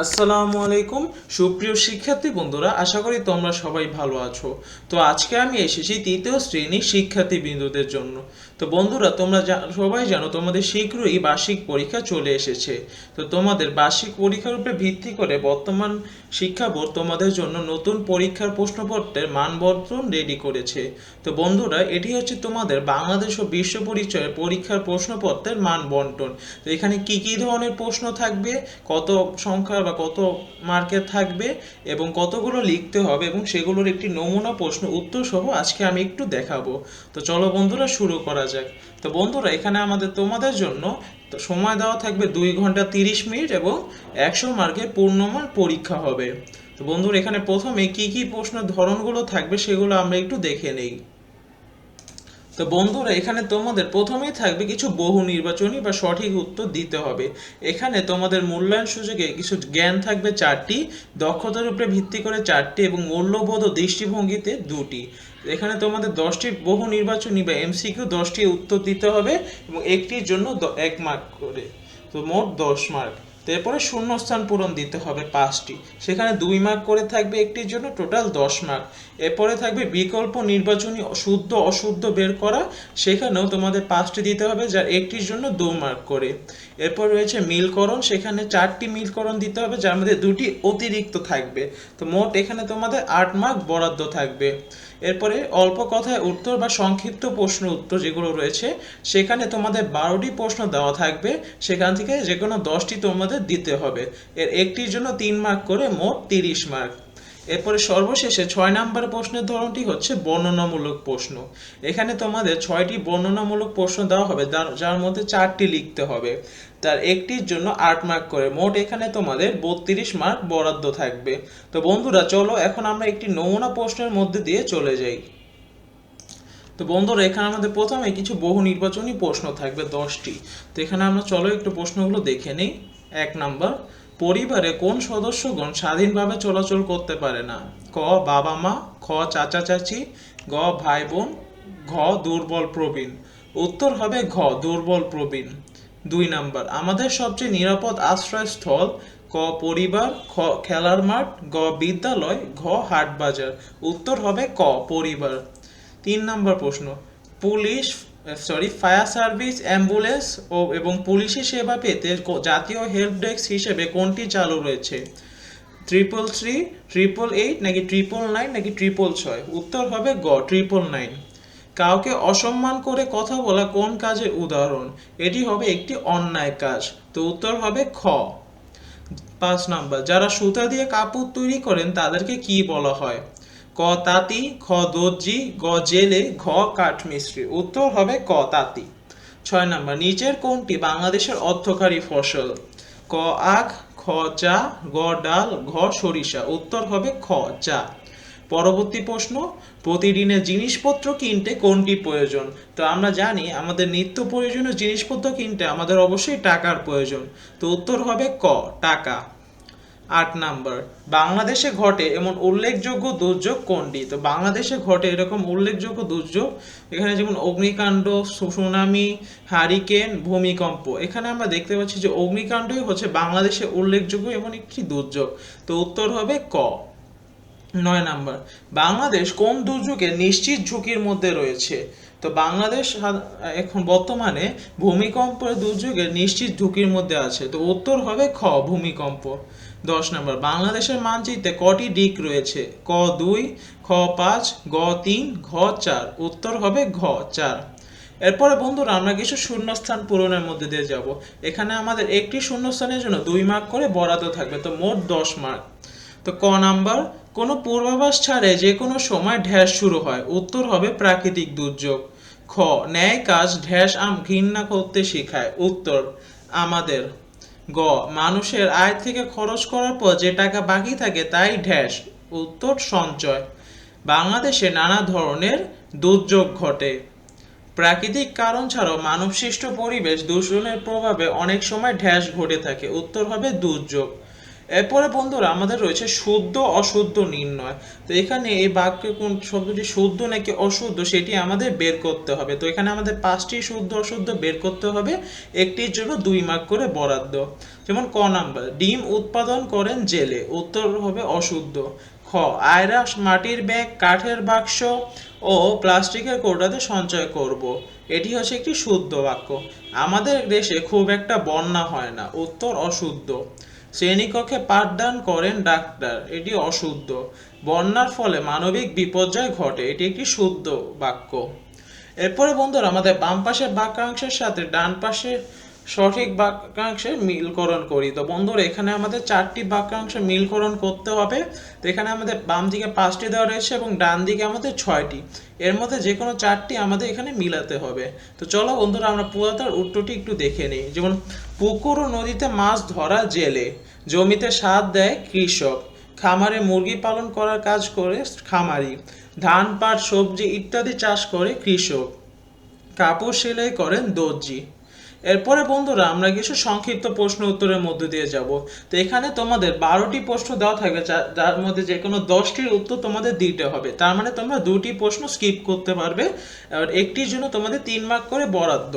আসসালামু আলাইকুম। সুপ্রিয় শিক্ষার্থী বন্ধুরা, আশা করি তোমরা সবাই ভালো আছো। তো আজকে আমি এসেছি তৃতীয় শ্রেণির শিক্ষার্থী বিন্দুদের জন্য। তো বন্ধুরা, তোমরা সবাই জানো তোমাদের শীঘ্রই বার্ষিক পরীক্ষা চলে এসেছে। তো তোমাদের বার্ষিক পরীক্ষার উপরে ভিত্তি করে বর্তমান শিক্ষা বোর্ড তোমাদের জন্য নতুন পরীক্ষার প্রশ্নপত্রের মানবন্টন রেডি করেছে। তো বন্ধুরা, এটি হচ্ছে তোমাদের বাংলাদেশ ও বিশ্ব পরিচয়ের পরীক্ষার প্রশ্নপত্রের মান বন্টন তো এখানে কি কি ধরনের প্রশ্ন থাকবে? কত সংখ্যা বা কত মার্কের থাকবে এবং কতগুলো লিখতে হবে এবং সেগুলোর একটি নমুনা প্রশ্ন উত্তর সহ আজকে আমি একটু দেখাবো। তো চলো বন্ধুরা, শুরু করা যাক। তো বন্ধুরা, এখানে আমাদের তোমাদের জন্য তো সময় দেওয়া থাকবে দুই ঘণ্টা তিরিশ মিনিট এবং একশো মার্কের পূর্ণমান পরীক্ষা হবে। তো বন্ধুরা, এখানে প্রথমে কি কি প্রশ্নের ধরনগুলো থাকবে সেগুলো আমরা একটু দেখে নেই। তো বন্ধুরা, এখানে তোমাদের প্রথমেই থাকবে কিছু বহু নির্বাচনী বা সঠিক উত্তর দিতে হবে। এখানে তোমাদের মূল্যায়ন সুযোগে কিছু জ্ঞান থাকবে চারটি, দক্ষতার উপরে ভিত্তি করে চারটি এবং মূল্যবোধ ও দৃষ্টিভঙ্গিতে দুটি। এখানে তোমাদের দশটি বহু নির্বাচনী বা এমসিকিউ, দশটি উত্তর দিতে হবে এবং একটির জন্য এক মার্ক করে। তো মোট দশ মার্ক তারপরে শূন্যস্থান পূরণ দিতে হবে পাঁচটি। সেখানে দুই মার্ক করে থাকবে একটির জন্য টোটাল দশ মার্ক এরপরে থাকবে বিকল্প নির্বাচনী শুদ্ধ অশুদ্ধ বের করা। সেখানেও তোমাদের পাঁচটি দিতে হবে, যার একটির জন্য দু মার্ক করে। এরপর রয়েছে মিলকরণ, সেখানে চারটি মিলকরণ দিতে হবে, যার মধ্যে দুটি অতিরিক্ত থাকবে। তো মোট এখানে তোমাদের আট মার্ক বরাদ্দ থাকবে। এরপরে অল্প কথায় উত্তর বা সংক্ষিপ্ত প্রশ্ন উত্তর যেগুলো রয়েছে, সেখানে তোমাদের বারোটি প্রশ্ন দেওয়া থাকবে। সেখান থেকে যে কোনো দশটি তোমাদের দিতে হবে। এর একটির জন্য তিন মার্ক করে মোট তিরিশ মার্ক এরপরে সর্বশেষে ছয় নাম্বার প্রশ্নের ধরনটি হচ্ছে বর্ণনামূলক প্রশ্ন। এখানে তোমাদের ছয়টি বর্ণনামূলক প্রশ্ন দেওয়া হবে, যার- মধ্যে চারটি লিখতে হবে। তার একটির জন্য আট মার্ক করে, মোট এখানে তোমাদের বত্রিশ মার্ক বরাদ্দ থাকবে। তো বন্ধুরা, চলো এখন আমরা একটি নমুনা প্রশ্নের মধ্যে দিয়ে চলে যাই। তো বন্ধুরা, এখানে আমাদের প্রথমে কিছু বহু নির্বাচনী প্রশ্ন থাকবে, দশটি। তো এখানে আমরা চলো একটু প্রশ্নগুলো দেখে নিই। এক নাম্বার পরিবারে কোন সদস্যগণ স্বাধীনভাবে চলাচল করতে পারে না? ক, বাবা মা, খ, চাচা চাচি, গ, ভাই বোন, ঘ, দুর্বল প্রবীণ। উত্তর হবে ঘ, দুর্বল প্রবীণ। দুই নাম্বার, আমাদের সবচেয়ে নিরাপদ আশ্রয়স্থল ক, পরিবার, খ, খেলার মাঠ, গ, বিদ্যালয়, ঘ হাট বাজার উত্তর হবে ক, পরিবার। তিন নম্বর প্রশ্ন, police sorry fire service ambulance ও, এবং পুলিশি সেবা পেতে জাতীয় হেল্প ডেস্ক হিসেবে কোনটি চালু রয়েছে? ট্রিপল থ্রি ট্রিপল এইট নাকি ট্রিপল নাইন নাকি ট্রিপল ছয়? উত্তর হবে গ ট্রিপল নাইন কাউকে অসম্মান করে কথা বলা কোন কাজের উদাহরণ? এটি হবে একটি অন্যায় কাজ। তো উত্তর হবে খ। পাঁচ নাম্বার, যারা সুতা দিয়ে কাপড় তৈরি করেন, তাদেরকে কি বলা হয়? ক তাঁতি খ দর্জি, গ জেলে, ঘ কাঠমিস্ত্রি। উত্তর হবে ক তাঁতি ছয় নাম্বার, নিচের কোনটি বাংলাদেশের অর্থকারী ফসল? ক আখ, খ চা, গ ডাল, ঘ সরিষা। উত্তর হবে খ চা। পরবর্তী প্রশ্ন, প্রতিদিনের জিনিসপত্র কিনতে কোনটি প্রয়োজন? তো আমরা জানি আমাদের নিত্য প্রয়োজনীয় জিনিসপত্র কিনতে আমাদের অবশ্যই টাকার প্রয়োজন। তো উত্তর হবে ক, টাকা। আট নাম্বার। বাংলাদেশে ঘটে এমন উল্লেখযোগ্য দুর্যোগ কোনটি? তো বাংলাদেশে ঘটে এরকম উল্লেখযোগ্য দুর্যোগ, এখানে যেমন অগ্নিকাণ্ড, সুনামি, হারিকেন, ভূমিকম্প। এখানে আমরা দেখতে পাচ্ছি যে অগ্নিকাণ্ডই হচ্ছে বাংলাদেশে উল্লেখযোগ্য এমন একটি দুর্যোগ। তো উত্তর হবে ক। নয় নাম্বার, বাংলাদেশ কোন দুর্যোগের নিশ্চিত ঝুঁকির মধ্যে রয়েছে? তো বাংলাদেশ এখন বর্তমানে ভূমিকম্পের দুর্যোগে নিশ্চিত ঝুঁকির মধ্যে আছে। তো উত্তর হবে খ, ভূমিকম্প। দশ নম্বর, বাংলাদেশের মানচিত্রে কটি দিক রয়েছে? ক দুই, খ পাঁচ, গ তিন, ঘ চার। উত্তর হবে ঘ চার। এরপরে বন্ধুরা, আমরা কিছু শূন্যস্থান পূরণের মধ্যে দিয়ে যাব। এখানে আমাদের একটি শূন্যস্থানের জন্য দুই মার্ক করে বরাদ্দ থাকবে, তো মোট দশ মার্ক। তো ক নাম্বার, কোনো পূর্বাভাস ছাড়ে যে কোনো সময় ঢ্যাস শুরু হয়। উত্তর হবে প্রাকৃতিক দুর্যোগ। খ, ন্যায় কাজ ঢ্যাস আম ঘৃণা করতে শেখায়। উত্তর, আমাদের গ, মানুষের আয় থেকে খরচ করার পর যে টাকা বাকি থাকে তাই ঢ্যাস উত্তর সঞ্চয়। বাংলাদেশে নানা ধরনের দুর্যোগ ঘটে। প্রাকৃতিক কারণ ছাড়াও মানবসৃষ্ট পরিবেশ দূষণের প্রভাবে অনেক সময় ঢ্যাস ঘটে থাকে, উত্তর হবে দুর্যোগ। এরপরে বন্ধুরা আমাদের রয়েছে শুদ্ধ, অশুদ্ধ নির্ণয়। তো এখানে এই বাক্যে কোন শব্দটি শুদ্ধ নাকি অশুদ্ধ সেটি আমাদের বের করতে হবে। তো এখানে আমাদের পাঁচটি শুদ্ধ, অশুদ্ধ বের করতে হবে। একটির জন্য দুই মার্ক করে বরাদ্দ। যেমন ক নাম্বার, ডিম উৎপাদন করেন জেলে। উত্তর হবে অশুদ্ধ। খ আয়রা মাটির ব্যাগ, কাঠের বাক্স ও প্লাস্টিকের কৌটাতে সঞ্চয় করব। এটি হচ্ছে একটি শুদ্ধ বাক্য। আমাদের দেশে খুব একটা বন্যা হয় না। উত্তর অশুদ্ধ। শ্রেণীকক্ষে পাঠদান করেন ডাক্তার। এটি অশুদ্ধ। বন্যার ফলে মানবিক বিপর্যয় ঘটে। এটি একটি শুদ্ধ বাক্য। এরপরে বন্ধুরা, আমাদের বাম পাশের বাক্যাংশের সাথে ডান পাশের সঠিক বাক্যাংশের মিলকরণ করি। তো বন্ধুরা, এখানে আমাদের চারটি বাক্যাংশ মিলকরণ করতে হবে। তো এখানে আমাদের বাম দিকে পাঁচটি দেওয়া রয়েছে এবং ডান দিকে আমাদের ছয়টি। এর মধ্যে যে কোনো চারটি আমাদের এখানে মিলাতে হবে। তো চলো বন্ধুরা, আমরা পুরাতার উত্তরটি একটু দেখে নিই। যেমন, পুকুর ও নদীতে মাছ ধরা জেলে, জমিতে সার দেয় কৃষক, খামারে মুরগি পালন করার কাজ করে খামারি, ধান, পাট, সবজি ইত্যাদি চাষ করে কৃষক, কাপড় সেলাই করেন দর্জি। এরপরে বন্ধুরা আমরা কিছু সংক্ষিপ্ত প্রশ্ন উত্তরের মধ্যে দিয়ে যাব। তো এখানে তোমাদের বারোটি প্রশ্ন দেওয়া থাকবে যার মধ্যে যে কোনো দশটির উত্তর তোমাদের দিতে হবে। তার মানে তোমরা দুটি প্রশ্ন স্কিপ করতে পারবে, আর একটির জন্য তোমাদের তিন মার্ক করে বরাদ্দ।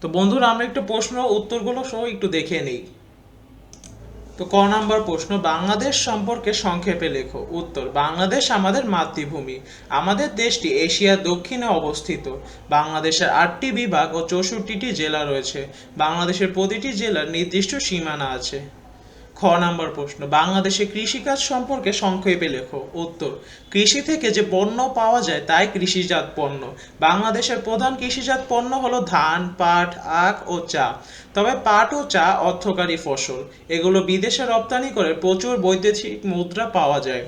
তো বন্ধুরা আমরা একটু প্রশ্ন উত্তরগুলো সহ একটু দেখে নিই। তো ক নাম্বার প্রশ্ন, বাংলাদেশ সম্পর্কে সংক্ষেপে লেখো। উত্তর, বাংলাদেশ আমাদের মাতৃভূমি। আমাদের দেশটি এশিয়ার দক্ষিণে অবস্থিত। বাংলাদেশের আটটি বিভাগ ও চৌষট্টিটি জেলা রয়েছে। বাংলাদেশের প্রতিটি জেলার নির্দিষ্ট সীমানা আছে। নাম্বার প্রশ্ন, বাংলাদেশে কৃষিকাজ সম্পর্কে সংক্ষেপে লেখো। উত্তর, কৃষি থেকে যে পণ্য পাওয়া যায় তাই কৃষিজাত পণ্য। বাংলাদেশের প্রধান কৃষিজাত পণ্য হলো ধান, পাট, আখ ও চা। তবে পাট ও চা অর্থকারী ফসল। এগুলো বিদেশে রপ্তানি করে প্রচুর বৈদেশিক মুদ্রা পাওয়া যায়।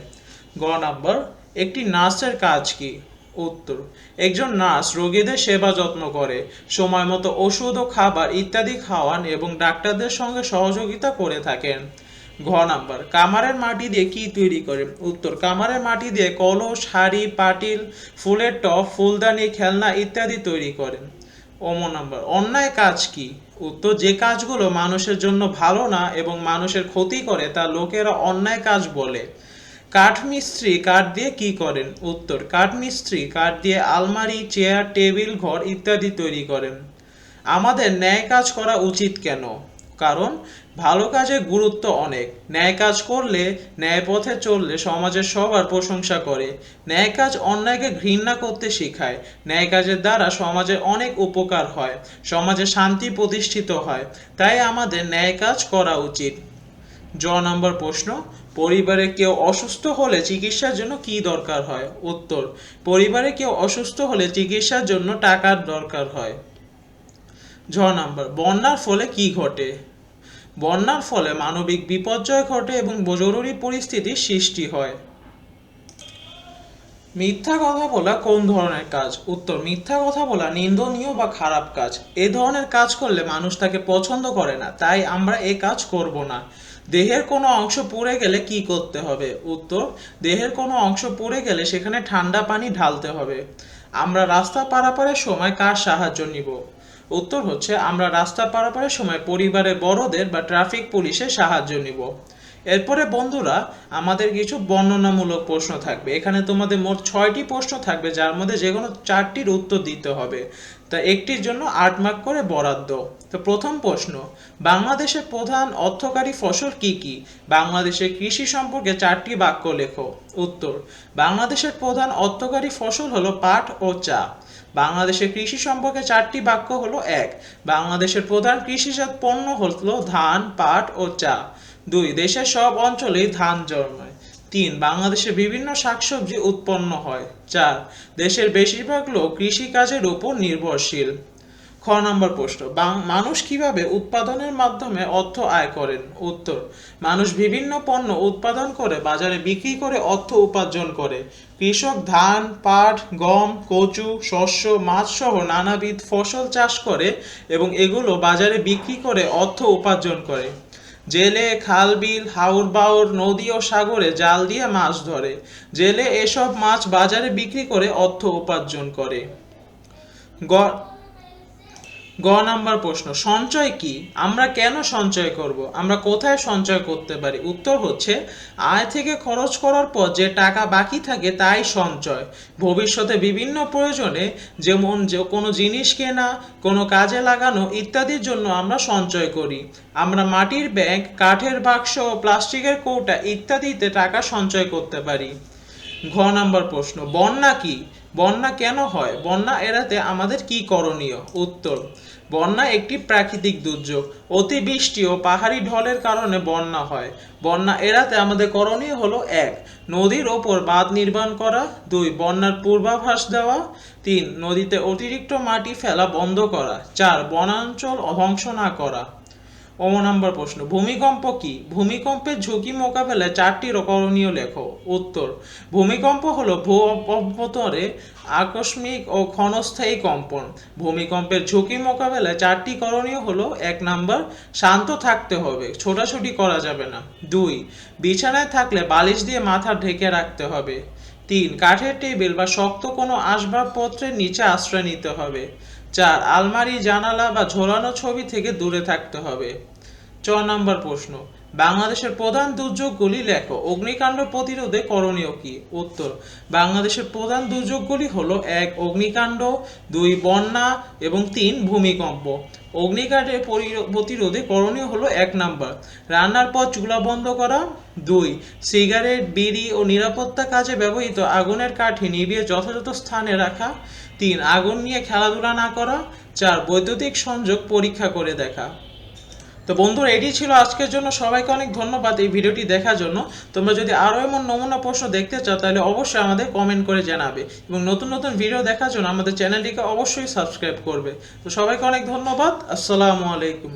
গ নাম্বার, একটি নার্সের কাজ কি? উত্তর, একজন নার্স রোগীদের সেবা যত্ন করে, সময় মতো ওষুধ ও খাবার ইত্যাদি খাওয়ান এবং ডাক্তারদের সঙ্গে সহযোগিতা করে থাকেন। ঘ নাম্বার, কামারের মাটি দিয়ে কি তৈরি করে? উত্তর, কামারের মাটি দিয়ে কলস শাড়ি, পাটিল, ফুলের টপ ফুলদানি, খেলনা ইত্যাদি তৈরি করেন অম নাম্বার, অন্যায় কাজ কি? উত্তর, যে কাজগুলো মানুষের জন্য ভালো না এবং মানুষের ক্ষতি করে, তা লোকেরা অন্যায় কাজ বলে। কাঠমিস্ত্রি কাঠ দিয়ে কি করেন? উত্তর, কাঠমিস্ত্রি কাঠ দিয়ে আলমারি, চেয়ার, টেবিল, ঘর ইত্যাদি তৈরি করেন। আমাদের ন্যায় কাজ করা উচিত কেন? কারণ ভালো কাজের গুরুত্ব অনেক। ন্যায় কাজ করলে ন্যায় পথে চললে সমাজের সবার প্রশংসা করে। ন্যায় কাজ অন্যায়কে ঘৃণা করতে শেখায়। ন্যায় কাজের দ্বারা সমাজের অনেক উপকার হয়। সমাজে শান্তি প্রতিষ্ঠিত হয়। তাই আমাদের ন্যায় কাজ করা উচিত। জ নম্বর প্রশ্ন, পরিবারে কেউ অসুস্থ হলে চিকিৎসার জন্য কি দরকার হয়? উত্তর, পরিবারে কেউ অসুস্থ হলে চিকিৎসার জন্য টাকার দরকার হয়। ঝ নাম্বার, বন্যার ফলে কি ঘটে? বন্যার ফলে মানবিক বিপর্যয় ঘটে এবং জরুরি পরিস্থিতির সৃষ্টি হয়। মিথ্যা কথা বলা কোন ধরনের কাজ? উত্তর, মিথ্যা কথা বলা নিন্দনীয় বা খারাপ কাজ। এ ধরনের কাজ করলে মানুষ তাকে পছন্দ করে না, তাই আমরা এ কাজ করব না। দেহের কোনো অংশ পুড়ে গেলে কি করতে হবে? উত্তর, দেহের কোনো অংশ পুড়ে গেলে সেখানে ঠান্ডা পানি ঢালতে হবে। আমরা রাস্তা পারাপারের সময় কার সাহায্য নিব? উত্তর হচ্ছে, আমরা রাস্তা পারাপারের সময় পরিবারের বড়দের বা ট্রাফিক পুলিশের সাহায্য নিব। এরপরে বন্ধুরা, আমাদের কিছু বর্ণনামূলক প্রশ্ন থাকবে। এখানে তোমাদের মোট ছয়টি প্রশ্ন থাকবে, যার মধ্যে যে কোনো চারটির উত্তর দিতে হবে। তা একটির জন্য আট মার্ক করে বরাদ্দ। তো প্রথম প্রশ্ন, বাংলাদেশের প্রধান অর্থকারী ফসল কি কি? বাংলাদেশের কৃষি সম্পর্কে চারটি বাক্য লেখো। উত্তর, বাংলাদেশের প্রধান অর্থকারী ফসল হলো পাট ও চা। বাংলাদেশের কৃষি সম্পর্কে চারটি বাক্য হলো এক, বাংলাদেশের প্রধান কৃষিজাত পণ্য হলো ধান, পাট ও চা। দুই, দেশের সব অঞ্চলেই ধান জন্মায়। তিন, বাংলাদেশে বিভিন্ন শাকসবজি উৎপন্ন হয়। চার, দেশের বেশিরভাগ লোক কৃষিকাজের উপর নির্ভরশীল। খ নম্বর প্রশ্ন মানুষ কীভাবে উৎপাদনের মাধ্যমে অর্থ আয় করেন? উত্তর, মানুষ বিভিন্ন পণ্য উৎপাদন করে, বাজারে বিক্রি করে অর্থ উপার্জন করে। কৃষক ধান, পাট, গম, কচু, শস্য মাছ সহ নানাবিধ ফসল চাষ করে এবং এগুলো বাজারে বিক্রি করে অর্থ উপার্জন করে। জেলে খাল বিল হাওর বাউর নদী ও সাগরে জাল দিয়ে মাছ ধরে। জেলে এসব মাছ বাজারে বিক্রি করে অর্থ উপার্জন করে। গ নাম্বার প্রশ্ন, সঞ্চয় কি? আমরা কেন সঞ্চয় করব? আমরা কোথায় সঞ্চয় করতে পারি? উত্তর হচ্ছে, আয় থেকে খরচ করার পর যে টাকা বাকি থাকে তাই সঞ্চয়। ভবিষ্যতে বিভিন্ন প্রয়োজনে যেমন যে কোনো জিনিস কেনা, কোনো কাজে লাগানো ইত্যাদির জন্য আমরা সঞ্চয় করি। আমরা মাটির ব্যাগ, কাঠের বাক্স, প্লাস্টিকের কৌটা ইত্যাদিতে টাকা সঞ্চয় করতে পারি। ঘ নাম্বার প্রশ্ন, বন্যা কি? বন্যা কেন হয়? বন্যা এড়াতে আমাদের কি করণীয়? উত্তর, বন্যা একটি প্রাকৃতিক দুর্যোগ। অতিবৃষ্টি ও পাহাড়ি ঢলের কারণে বন্যা হয়। বন্যা এড়াতে আমাদের করণীয় হলো এক, নদীর ওপর বাঁধ নির্মাণ করা। দুই, বন্যার পূর্বাভাস দেওয়া। তিন, নদীতে অতিরিক্ত মাটি ফেলা বন্ধ করা। চার, বনাঞ্চল ধ্বংস না করা। ও নম্বর প্রশ্ন, ভূমিকম্প কি? ভূমিকম্পের ঝুঁকি মোকাবেলায় চারটি করণীয় লেখো। উত্তর, ভূমিকম্প হলো ভূ অভ্যন্তরে আকস্মিক ও ক্ষণস্থায়ী কম্পন। ভূমিকম্পের ঝুঁকি মোকাবেলায় চারটি করণীয় হলো, এক নাম্বার, শান্ত থাকতে হবে, ছোটাছুটি করা যাবে না। দুই, বিছানায় থাকলে বালিশ দিয়ে মাথা ঢেকে রাখতে হবে। তিন, কাঠের টেবিল বা শক্ত কোনো আসবাবপত্রের নিচে আশ্রয় নিতে হবে। চার আলমারি জানালা বা ঝোলানো ছবি থেকে দূরে থাকতে হবে। চ নম্বর প্রশ্ন। বাংলাদেশের প্রধান দুর্যোগগুলি লেখো। অগ্নিকাণ্ড প্রতিরোধে করণীয় কি? উত্তর, বাংলাদেশের প্রধান দুর্যোগগুলি হলো, এক, অগ্নিকাণ্ড, দুই, বন্যা, এবং তিন, ভূমিকম্প। অগ্নিকাণ্ডের প্রতিরোধে করণীয় হলো, এক নাম্বার, রান্নার পর চুলা বন্ধ করা। দুই, সিগারেট, বিড়ি ও নিরাপত্তা কাজে ব্যবহৃত আগুনের কাঠি নিভিয়ে যথাযথ স্থানে রাখা। তিন, আগুন নিয়ে খেলাধুলা না করা। চার, বৈদ্যুতিক সংযোগ পরীক্ষা করে দেখা। তো বন্ধুরা এটি ছিল আজকের জন্য। সবাইকে অনেক ধন্যবাদ এই ভিডিওটি দেখার জন্য। তোমরা যদি আরও এমন নমুনা প্রশ্ন দেখতে চাও, তাহলে অবশ্যই আমাদের কমেন্ট করে জানাবে। এবং নতুন নতুন ভিডিও দেখার জন্য আমাদের চ্যানেলটিকে অবশ্যই সাবস্ক্রাইব করবে। তো সবাইকে অনেক ধন্যবাদ। আসসালামু আলাইকুম।